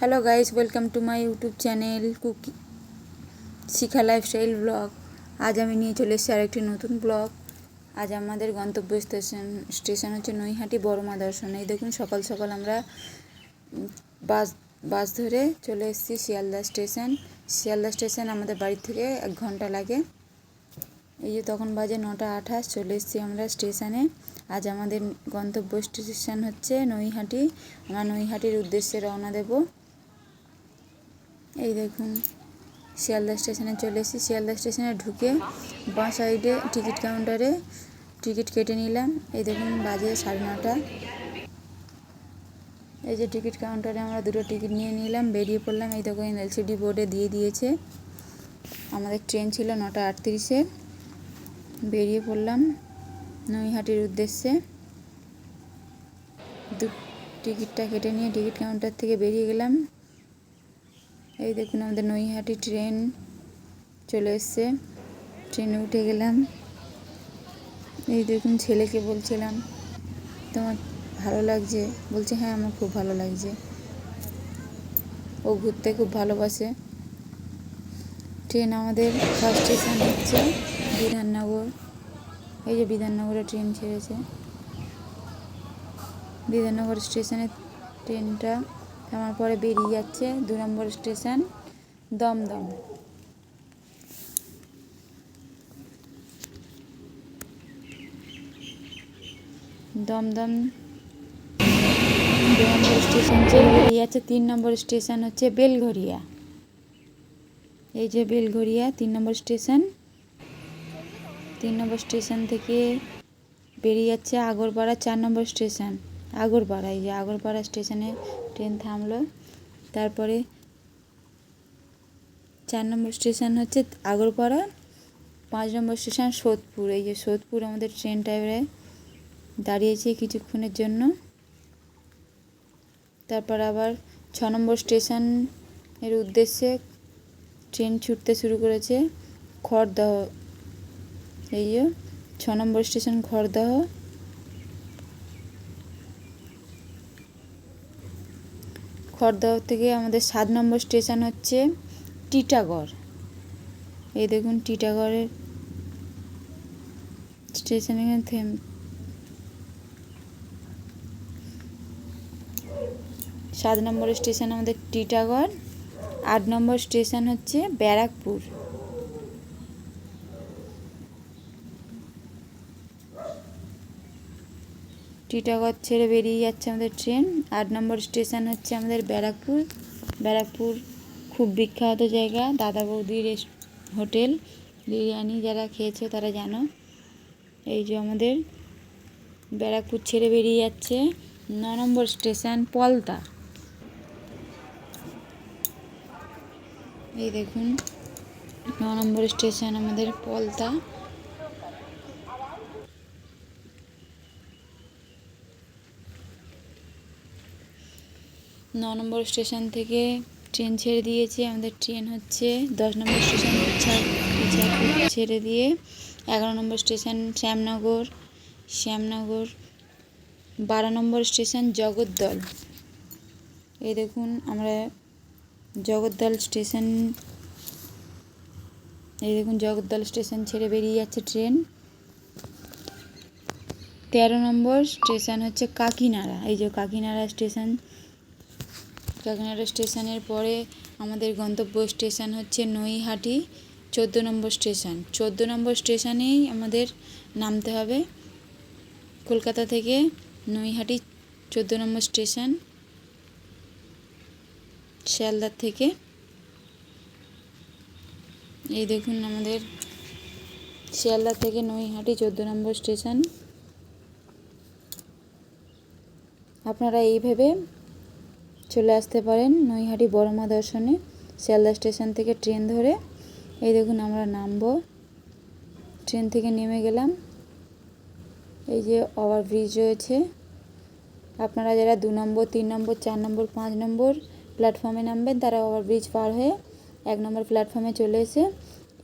Hello guys welcome to my YouTube channel Cookie Shikha lifestyle vlog আজ আমি নিয়ে চলে এসেছি আরেকটি নতুন ব্লগ আজ আমাদের গন্তব্য স্টেশন স্টেশন হচ্ছে নৈহাটি বড়মা দর্শন। এই দেখুন, সকাল সকাল আমরা বাস বাস ধরে চলে এসেছি শিয়ালদা স্টেশন। শিয়ালদা স্টেশন আমাদের বাড়ি থেকে এক ঘণ্টা লাগে। এই যে তখন বাজে নটা আঠাশ, চলে এসেছি আমরা স্টেশনে। আজ আমাদের গন্তব্য স্টেশন হচ্ছে নৈহাটি। আমরা নৈহাটির উদ্দেশ্যে রওনা দেব। এই দেখুন, শিয়ালদা স্টেশনে চলে এসেছি। শিয়ালদা স্টেশনে ঢুকে বাঁ সাইডে টিকিট কাউন্টারে টিকিট কেটে নিলাম। এই দেখুন, বাজে সাড়ে নটা। এই যে টিকিট কাউন্টারে আমরা দুটো টিকিট নিয়ে নিলাম, বেরিয়ে পড়লাম। এই দেখুন, এলসিডি বোর্ডে দিয়ে দিয়েছে। আমাদের ট্রেন ছিল নটা আটত্রিশে। বেরিয়ে পড়লাম নৈহাটির উদ্দেশ্যে। দু টিকিটটা কেটে নিয়ে টিকিট কাউন্টার থেকে বেরিয়ে গেলাম। এই দেখুন আমাদের নৈহাটি ট্রেন চলে এসছে। ট্রেনে উঠে গেলাম। এই দেখুন ছেলেকে বলছিলাম, তোমার ভালো লাগছে? বলছে হ্যাঁ আমার খুব ভালো লাগছে। ও ঘুরতে খুব ভালোবাসে। ট্রেন আমাদের ফার্স্ট স্টেশন হচ্ছে বিধাননগর। এই যে বিধাননগরে ট্রেন ছেড়েছে। বিধাননগর স্টেশনে ট্রেনটা থামার পরে বেরিয়ে যাচ্ছে, দু নম্বর স্টেশন, দমদম। দমদম, দু নম্বর স্টেশন ছেড়ে বেরিয়ে যাচ্ছে তিন নম্বর স্টেশন হচ্ছে বেলঘরিয়া এই যে বেলঘরিয়া তিন নম্বর স্টেশন। তিন নম্বর স্টেশন থেকে বেরিয়ে যাচ্ছে আগরপাড়া, চার নম্বর স্টেশন। আগরপাড়া, এই যে আগরপাড়া স্টেশনে ট্রেন থামলো। তারপরে চার নম্বর স্টেশন হচ্ছে আগরপাড়া, পাঁচ নম্বর স্টেশন সোদপুর। এই যে সোদপুর আমাদের ট্রেনটা এবারে দাঁড়িয়েছে কিছুক্ষণের জন্য। তারপর আবার ছ নম্বর স্টেশনের উদ্দেশ্যে ট্রেন ছুটতে শুরু করেছে খড়দহ। এই যে ছ নম্বর স্টেশন খড়দহ। খড়দহ থেকে আমাদের সাত নম্বর স্টেশন হচ্ছে টিটাগড়। এই দেখুন টিটাগড়ের স্টেশনে থেম সাত নম্বর স্টেশন আমাদের টিটাগড়, আট নম্বর স্টেশন হচ্ছে ব্যারাকপুর। টিটাগড় ছেড়ে বেরিয়ে যাচ্ছে আমাদের ট্রেন। আট নম্বর স্টেশন হচ্ছে আমাদের ব্যারাকপুর। ব্যারাকপুর খুব বিখ্যাত জায়গা, দাদা বৌদির হোটেল। বিরিয়ানি যারা খেয়েছে তারা জানো। এই যে আমাদের ব্যারাকপুর ছেড়ে বেরিয়ে যাচ্ছে ন নম্বর স্টেশন, পলতা। এই দেখুন, ন নম্বর স্টেশন আমাদের পলতা। ন নম্বর স্টেশন থেকে ট্রেন ছেড়ে দিয়েছে। আমাদের ট্রেন হচ্ছে দশ নম্বর স্টেশন ছেড়ে দিয়ে এগারো নম্বর স্টেশন শ্যামনগর শ্যামনগর, বারো নম্বর স্টেশন জগদ্দল। এই দেখুন আমরা জগদ্দল স্টেশন, এই দেখুন জগদ্দল স্টেশন ছেড়ে বেরিয়ে যাচ্ছে ট্রেন। তেরো নম্বর স্টেশন হচ্ছে কাকিনাড়া। এই যে কাকিনাড়া স্টেশন কাকিনাড়া স্টেশনের পরে আমাদের গন্তব্য স্টেশন হচ্ছে নৈহাটি, চোদ্দ নম্বর স্টেশন। চোদ্দ নম্বর স্টেশনেই আমাদের নামতে হবে। কলকাতা থেকে নৈহাটি, চোদ্দ নম্বর স্টেশন শিয়ালদার থেকে। এই দেখুন আমাদের শিয়ালদা থেকে নৈহাটি, চোদ্দ নম্বর স্টেশন। আপনারা এইভাবে চলে আসতে পারেন নৈহাটি বড়মা দর্শনে, শিয়ালদা স্টেশন থেকে ট্রেন ধরে। এই দেখুন আমরা নামবো। ট্রেন থেকে নেমে গেলাম। এই যে ওভারব্রিজ রয়েছে। আপনারা যারা দু নম্বর, তিন নম্বর, চার নম্বর, পাঁচ নম্বর প্ল্যাটফর্মে নামবেন, তারা ওভারব্রিজ পার হয়ে এক নম্বর প্ল্যাটফর্মে চলে এসে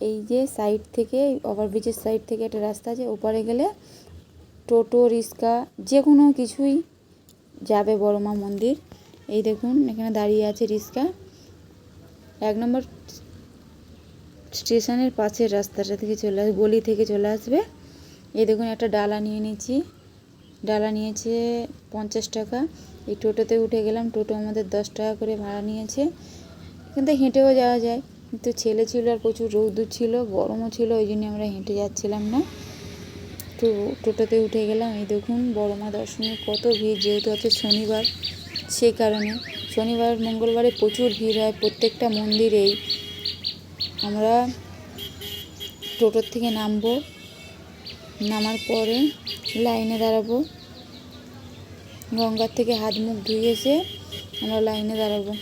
এই যে সাইড থেকে ওভারব্রিজের সাইড থেকে একটা রাস্তা আছে, ওপারে গেলে টোটো, রিক্সা যে কোনো কিছুই যাবে বড়মা মন্দির। এই দেখুন, এখানে দাঁড়িয়ে আছে রিক্সা এক নম্বর স্টেশনের পাশের রাস্তাটা থেকে চলে আসবে গলি থেকে চলে আসবে। এই দেখুন, একটা ডালা নিয়ে নিয়েছি ডালা নিয়েছে পঞ্চাশ টাকা। এই টোটোতে উঠে গেলাম, টোটো আমাদের দশ টাকা করে ভাড়া নিয়েছে। কিন্তু হেঁটেও যাওয়া যায়। কিন্তু ছেলে ছিল আর প্রচুর রৌদ্র ছিল, গরমও ছিল, ওই জন্য আমরা হেঁটে যাচ্ছিলাম না। তো টোটোতে উঠে গেলাম, এই দেখুন, বড় মা দর্শনে কত ভিড়, যেহেতু আছে শনিবার। সেই কারণে শনিবার, মঙ্গলবারে প্রচুর ভিড় হয়। প্রত্যেকটা মন্দিরেই আমরা টোটোর থেকে নামবো। নামার পরে লাইনে দাঁড়াবো। গঙ্গার থেকে হাত মুখ ধুয়ে এসে আমরা লাইনে দাঁড়াবো।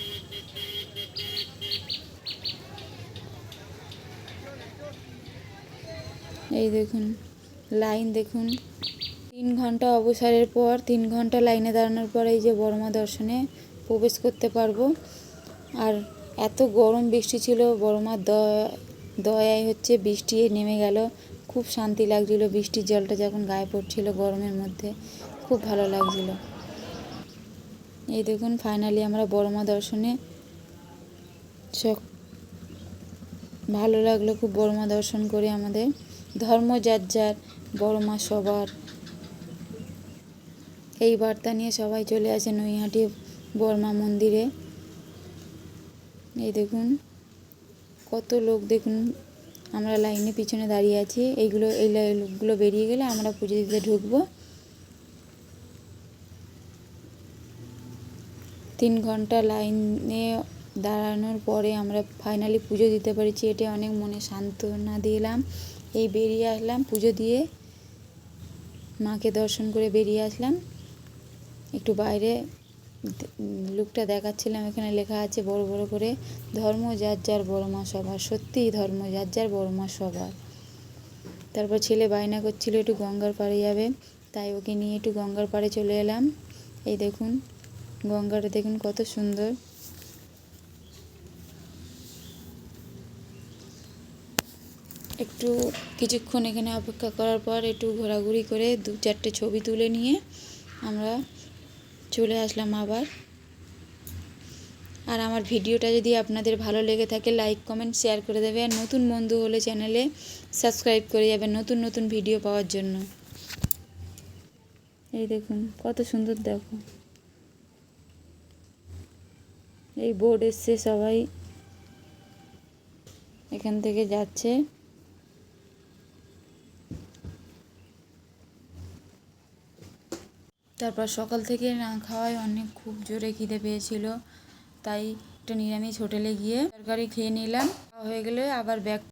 এই দেখুন, লাইন দেখুন। তিন ঘণ্টা অবসরের পর, তিন ঘণ্টা লাইনে দাঁড়ানোর পর এই যে বড়মা দর্শনে প্রবেশ করতে পারব। আর এত গরম বৃষ্টি ছিল বড়মার দয়া দয়ায় হচ্ছে বৃষ্টি নেমে গেল। খুব শান্তি লাগছিল, বৃষ্টির জলটা যখন গায়ে পড়ছিল গরমের মধ্যে, খুব ভালো লাগছিল। এই দেখুন ফাইনালি আমরা বড়মা দর্শনে ভালো লাগল, খুব বড়মা দর্শন করে আমাদের। ধর্ম যার যার বড়মা সবার এই বার্তা নিয়ে সবাই চলে আসে নৈহাটি বর্মা মন্দিরে। এই দেখুন, কত লোক দেখুন, আমরা লাইনে পিছনে দাঁড়িয়ে আছি। এইগুলো, এই লোকগুলো বেরিয়ে গেলে আমরা পুজো দিতে ঢুকবো। তিন ঘণ্টা লাইনে দাঁড়ানোর পরে আমরা ফাইনালি পুজো দিতে পেরেছি। এটা অনেক মনে সান্ত্বনা দিলাম। এই বেরিয়ে আসলাম পুজো দিয়ে। মাকে দর্শন করে বেরিয়ে আসলাম। একটু বাইরে লুকটা দেখাচ্ছিলাম, এখানে লেখা আছে বড় বড় করে, ধর্ম যার যার বড় মা সবার। সত্যিই ধর্ম যার যার বড় মা সবার। তারপর ছেলে বায়না করছিল, একটু গঙ্গার পাড়ে যাবে। তাই ওকে নিয়ে একটু গঙ্গার পাড়ে চলে এলাম। এই দেখুন, গঙ্গাটা দেখুন কত সুন্দর। একটু কিছুক্ষণ এখানে অপেক্ষা করার পর একটু ঘোরাঘুরি করে দু চারটে ছবি তুলে নিয়ে আমরা চলে আসলাম আবার। আর আমার ভিডিওটা যদি আপনাদের ভালো লেগে থাকে লাইক কমেন্ট শেয়ার করে দেবে। আর নতুন বন্ধু হলে চ্যানেলে সাবস্ক্রাইব করে যাবেন নতুন নতুন ভিডিও পাওয়ার জন্য। এই দেখুন, কত সুন্দর দেখো। এই বোর্ড এসছে সবাই। এখান থেকে যাচ্ছে। তারপর সকাল থেকে না খাওয়ায় অনেক খুব জোরে খিদে পেয়েছিল। তাই একটা নিরামিষ হোটেলে গিয়ে তরকারি খেয়ে নিলাম। হয়ে গেলে আবার ব্যাক